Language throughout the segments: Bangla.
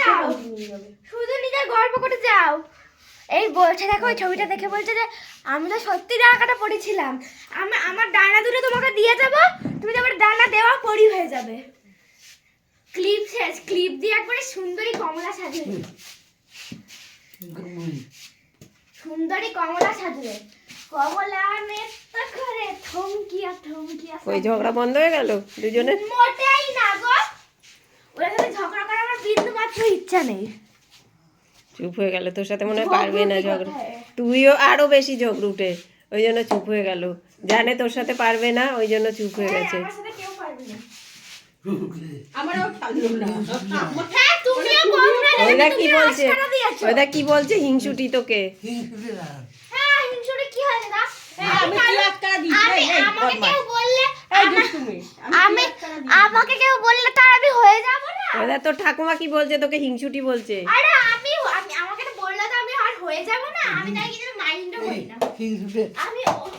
যাও। শুধু নিজের গল্প করে যাও। এই বলছে দেখো ওই ছবিটা দেখে বলছে যে আমি তো সত্যি জায়গাটা পড়েছিলাম। আমি আমার ডানা দুটো তোমাকে দিয়ে যাব তুমি তো আমার ডানা দেওয়া পরি হয়ে যাবে। ক্লিপ শেষ ক্লিপ দিয়ে একবারে সুন্দরী কমলা সাজবে সুন্দরী কমলা সাজবে কমলা নেতা করে থমকিয়া থমকিয়া ওই ঝগড়া বন্ধ হয়ে গেল দুজনের? মোটেই না গো। ওরা ঝগড়া বিন্দু মাত্র ইচ্ছা নেই। চুপ হয়ে গেল তোর সাথে মনে হয় পারবে না ঝগড়া? তুইও আরও বেশি ঝগড়ুটে ওই জন্য চুপ হয়ে গেল। জানে তোর সাথে পারবে না ওই জন্য চুপ হয়ে গেছে। আমার সাথে কেউ পারবে না। আমারও পারল না। হ্যাঁ ওইদা কি বলছে দিয়েছ কি বলছে হিংসুটি তোকে? আমাকে কেউ বললে তার আমি হয়ে যাব ওইদা তোর ঠাকুমা কি বলছে? তোকে হিংসুটি বলছে। আরে আমি আমি আমাকে তো বললে তো আমি আর হয়ে যাব না। আমি তাই কিছু মাইন্ডও করি না। আমি ও-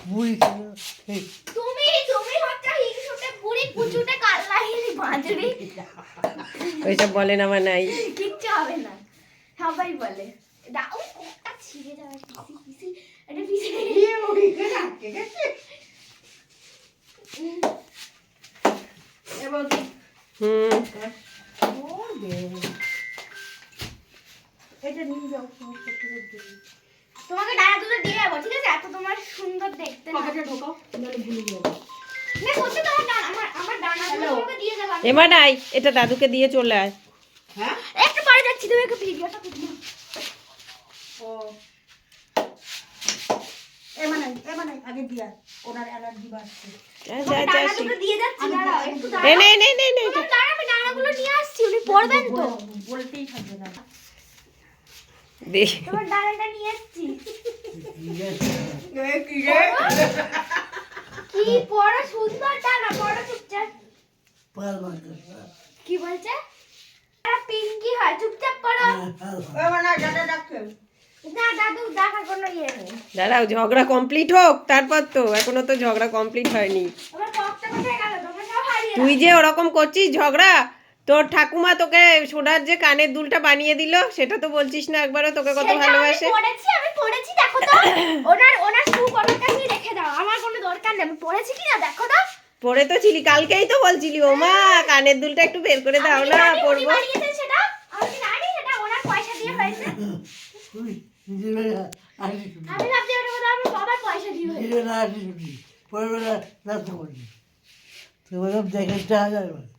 তুমি তুমি হচ্ছে হিংসুটে বুড়ি কুচুটে কাল্লাহিলি বাঁধুরি ওইসব বলে না আমার নাই কিচ্ছু হবে না। সবাই বলে। দাও কোটা ছিঁড়ে যাবে? পিসি পিসি এটা পিসি। দিয়ে উড়িয়ে রাখতে গেছে। এবার হুম। এটা নিয়ে যাও দেবে। তোমাকে ডানা দুটো দিয়ে যাব ঠিক আছে? এত তোমার সুন্দর দেখতে না পকেটে ঢোকাও নাহলে ভুলে যাবে। না সত্যি তোমার ডানা আমার আমার ডানা? তোমাকে দিয়ে আমি। এবার নাই এটা দাদুকে দিয়ে চলে আয়। হ্যাঁ? একটু পরে যাচ্ছি তুমি একটু ভিডিওটা করো ও। এমানে এমানে আগে দিয়া যাচ্ছি দাঁড়াও একটু দাঁড়াও। নে নে নে নে। তোমার দাঁড়াও, আমি ডানাগুলো নিয়ে আসছি। পড়বেন তো? বলতেই থাকবে না। তোমার ডানাটা নিয়ে এসছি কি রে? সুন্দর ডানা পড়ো চুপচাপ। কি বলছে? পিঙ্কি হয় চুপচাপ পড়ো। দাদা ডাকছে। না দাদু দেখার কোনো ইয়ে দাঁড়াও ঝগড়া কমপ্লিট হোক তারপর তো এখনও তো ঝগড়া কমপ্লিট হয়নি। তুই যে ওরকম করছিস ঝগড়া তোর ঠাকুমা তোকে সোনার যে কানের দুলটা বানিয়ে দিল সেটা তো বলছিস না একবারও তোকে কত ভালোবাসে আমি পড়েছি আমি পড়েছি দেখো তো। ওনার ওনার শু ওনার কাছেই রেখে দাও আমার কোনো দরকার নেই। আমি পড়েছি কি না দেখো তো। পরে তো ছিলি কালকেই তো বলছিলি ও মা কানের দুলটা একটু বের করে দাও না পরবো। বানিয়েছেন সেটা? আমি জানি সেটা? ওনার পয়সা দিয়ে হয়েছে। আমি ভাবছি ওটা বোধহয় আমার বাবার পয়সা দিয়ে হয়েছে। ভালো হয়েছে